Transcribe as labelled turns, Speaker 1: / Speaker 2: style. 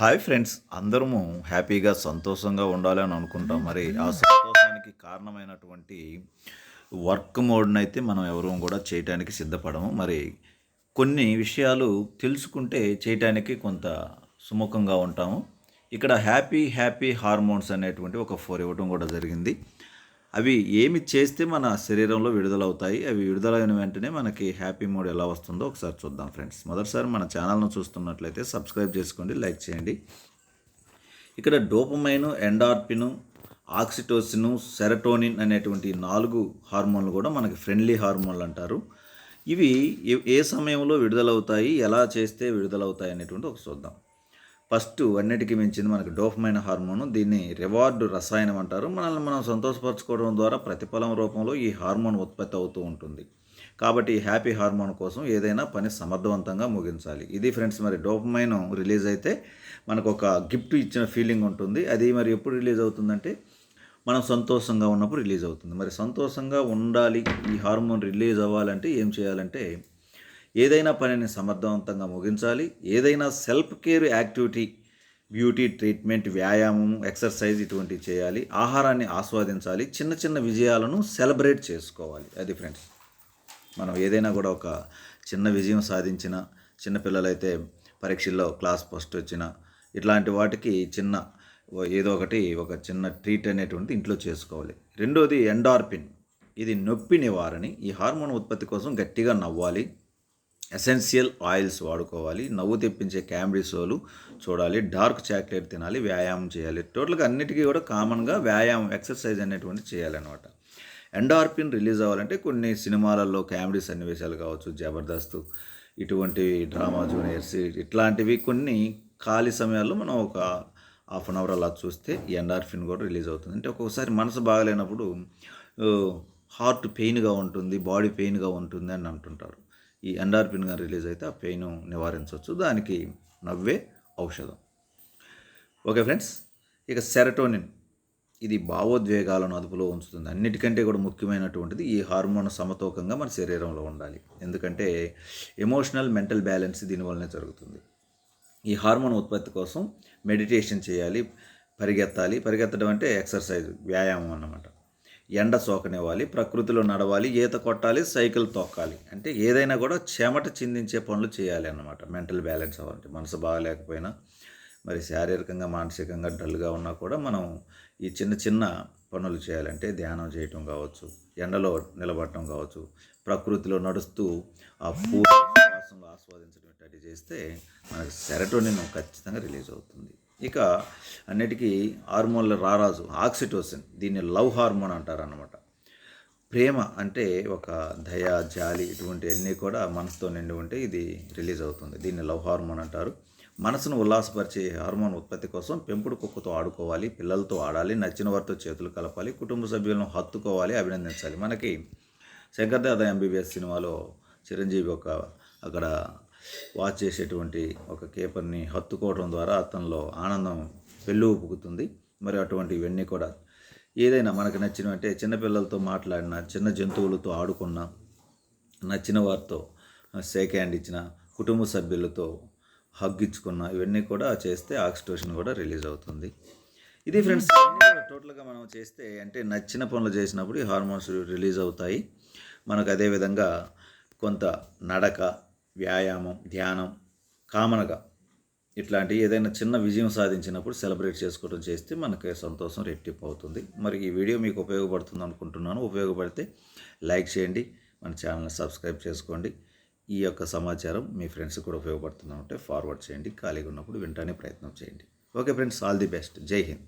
Speaker 1: Hi friends అందరము హ్యాపీగా సంతోషంగా ఉండాలని అనుకుంటాం. మరి ఆ సంతోషానికి కారణమైనటువంటి వర్క్ మోడ్ని అయితే మనం ఎవరూ కూడా చేయటానికి సిద్ధపడము. మరి కొన్ని విషయాలు తెలుసుకుంటే చేయటానికి కొంత సుముఖంగా ఉంటాము. ఇక్కడ హ్యాపీ హ్యాపీ హార్మోన్స్ అనేటువంటి ఒక ఫోర్ ఇవ్వడం కూడా జరిగింది. అవి ఏమి చేస్తే మన శరీరంలో విడుదలవుతాయి అవి విడుదలైన వెంటనే మనకి హ్యాపీ మూడ్ ఎలా వస్తుందో ఒకసారి చూద్దాం ఫ్రెండ్స్. మొదటిసారి మన ఛానల్ను చూస్తున్నట్లయితే సబ్స్క్రైబ్ చేసుకోండి లైక్ చేయండి. ఇక్కడ డోపమైను ఎండార్పిను ఆక్సిటోసిను సెరటోనిన్ అనేటువంటి నాలుగు హార్మోన్లు కూడా మనకి ఫ్రెండ్లీ హార్మోన్లు అంటారు. ఇవి ఏ- ఏ సమయంలో విడుదలవుతాయి ఎలా చేస్తే విడుదలవుతాయి అనేటువంటి ఒక చూద్దాం. ఫస్ట్ అన్నిటికీ మించింది మనకి డోఫమైన హార్మోన్. దీన్ని రివార్డ్ రసాయనం అంటారు. మనల్ని మనం సంతోషపరచుకోవడం ద్వారా ప్రతిఫలం రూపంలో ఈ హార్మోన్ ఉత్పత్తి అవుతూ ఉంటుంది. కాబట్టి ఈ హ్యాపీ హార్మోన్ కోసం ఏదైనా పని సమర్థవంతంగా ముగించాలి. ఇది ఫ్రెండ్స్ మరి డోపమైన్ రిలీజ్ అయితే మనకు ఒక గిఫ్ట్ ఇచ్చిన ఫీలింగ్ ఉంటుంది. అది మరి ఎప్పుడు రిలీజ్ అవుతుందంటే మనం సంతోషంగా ఉన్నప్పుడు రిలీజ్ అవుతుంది. మరి సంతోషంగా ఉండాలి ఈ హార్మోన్ రిలీజ్ అవ్వాలంటే ఏం చేయాలంటే ఏదైనా పనిని సమర్థవంతంగా ముగించాలి. ఏదైనా self care activity beauty treatment వ్యాయామం ఎక్సర్సైజ్ ఇటువంటివి చేయాలి. ఆహారాన్ని ఆస్వాదించాలి. చిన్న చిన్న విజయాలను సెలబ్రేట్ చేసుకోవాలి. అది ఫ్రెండ్స్ మనం ఏదైనా కూడా ఒక చిన్న విజయం సాధించిన చిన్నపిల్లలైతే పరీక్షల్లో క్లాస్ ఫస్ట్ వచ్చిన ఇట్లాంటి వాటికి చిన్న ఏదో ఒకటి ఒక చిన్న ట్రీట్ అనేటువంటిది ఇంట్లో చేసుకోవాలి. రెండోది ఎండార్పిన్ ఇది నొప్పి నివారణ. ఈ హార్మోన్ ఉత్పత్తి కోసం గట్టిగా నవ్వాలి. ఎసెన్షియల్ ఆయిల్స్ వాడుకోవాలి. నవ్వు తెప్పించే క్యామ్రీ సోలు చూడాలి. డార్క్ చాక్లెట్ తినాలి. వ్యాయామం చేయాలి. టోటల్గా అన్నిటికీ కూడా కామన్గా వ్యాయామం ఎక్సర్సైజ్ అనేటువంటి చేయాలన్నమాట. ఎండార్పిన్ రిలీజ్ అవ్వాలంటే కొన్ని సినిమాలలో కామెడీ సన్నివేశాలు కావచ్చు జబర్దస్త్ ఇటువంటి డ్రామా జూనియర్స్ ఇట్లాంటివి కొన్ని ఖాళీ సమయాల్లో మనం ఒక హాఫ్ అన్ అవర్ అలా చూస్తే ఈ ఎండార్ఫిన్ కూడా రిలీజ్ అవుతుంది. అంటే ఒక్కొక్కసారి మనసు బాగలేనప్పుడు హార్ట్ పెయిన్గా ఉంటుంది బాడీ పెయిన్గా ఉంటుంది అని అంటుంటారు. ఈ ఎండార్ఫిన్గా రిలీజ్ అయితే ఆ పెయిన్ నివారించవచ్చు. దానికి నవ్వే ఔషధం. ఓకే ఫ్రెండ్స్ ఇక సెరటోనిన్. ఇది భావోద్వేగాలను అదుపులో ఉంచుతుంది. అన్నిటికంటే కూడా ముఖ్యమైనటువంటిది ఈ హార్మోన్ సమతూకంగా మన శరీరంలో ఉండాలి. ఎందుకంటే ఎమోషనల్ మెంటల్ బ్యాలెన్స్ దీనివల్లనే జరుగుతుంది. ఈ హార్మోన్ ఉత్పత్తి కోసం మెడిటేషన్ చేయాలి పరిగెత్తాలి. పరిగెత్తడం అంటే ఎక్సర్సైజ్ వ్యాయామం అన్నమాట. ఎండ సోకనివ్వాలి ప్రకృతిలో నడవాలి ఈత కొట్టాలి సైకిల్ తొక్కాలి. అంటే ఏదైనా కూడా చెమట చిందించే పనులు చేయాలి అన్నమాట. మెంటల్ బ్యాలెన్స్ అవ్వాలంటే మనసు బాగాలేకపోయినా మరి శారీరకంగా మానసికంగా డల్గా ఉన్నా కూడా మనం ఈ చిన్న చిన్న పనులు చేయాలంటే ధ్యానం చేయటం కావచ్చు ఎండలో నిలబడటం కావచ్చు ప్రకృతిలో నడుస్తూ ఆ పూర్వ వాసనలు ఆస్వాదించడం ఇట్లాంటివి చేస్తే మనకు సెరటోనిన్ ఖచ్చితంగా రిలీజ్ అవుతుంది. ఇక అన్నిటికీ హార్మోన్ల రారాజు ఆక్సిటోసిన్ దీన్ని లవ్ హార్మోన్ అంటారు ప్రేమ అంటే ఒక దయ జాలి ఇటువంటి అన్నీ కూడా మనసుతో నిండి ఉంటే ఇది రిలీజ్ అవుతుంది. దీన్ని లవ్ హార్మోన్ అంటారు. మనసును ఉల్లాసపరిచే హార్మోన్ ఉత్పత్తి కోసం పెంపుడు కుక్కతో ఆడుకోవాలి పిల్లలతో ఆడాలి నచ్చిన వారితో చేతులు కలపాలి కుటుంబ సభ్యులను హత్తుకోవాలి అభినందించాలి. మనకి శంకర్దాద ఎంబీబీఎస్ సినిమాలో చిరంజీవి ఒక అక్కడ వాచ్ చేసేటువంటి ఒక కేపర్ని హత్తుకోవడం ద్వారా అతనిలో ఆనందం పెళ్ళు పుకుతుంది మరి అటువంటి ఇవన్నీ కూడా ఏదైనా మనకు నచ్చినవి అంటే చిన్నపిల్లలతో మాట్లాడిన చిన్న జంతువులతో ఆడుకున్న నచ్చిన వారితో షేక్ హ్యాండ్ ఇచ్చిన కుటుంబ సభ్యులతో హగ్ ఇచ్చుకున్న ఇవన్నీ కూడా చేస్తే ఆక్సిటోషన్ కూడా రిలీజ్ అవుతుంది. ఇది ఫ్రెండ్స్ టోటల్గా మనం చేస్తే అంటే నచ్చిన పనులు చేసినప్పుడు ఈ హార్మోన్స్ రిలీజ్ అవుతాయి. మనకు అదేవిధంగా కొంత నడక వ్యాయామం ధ్యానం కామనగా ఇట్లాంటి ఏదైనా చిన్న విజయం సాధించినప్పుడు సెలబ్రేట్ చేసుకోవడం చేస్తే మనకి సంతోషం రెట్టింపు అవుతుంది మరి ఈ వీడియో మీకు ఉపయోగపడుతుంది అనుకుంటున్నాను. ఉపయోగపడితే లైక్ చేయండి మన ఛానల్ని సబ్స్క్రైబ్ చేసుకోండి. ఈ యొక్క సమాచారం మీ ఫ్రెండ్స్కి కూడా ఉపయోగపడుతుందంటే ఫార్వర్డ్ చేయండి. ఖాళీగా ఉన్నప్పుడు వింటానే ప్రయత్నం చేయండి. Okay friends all the best. జై హింద్.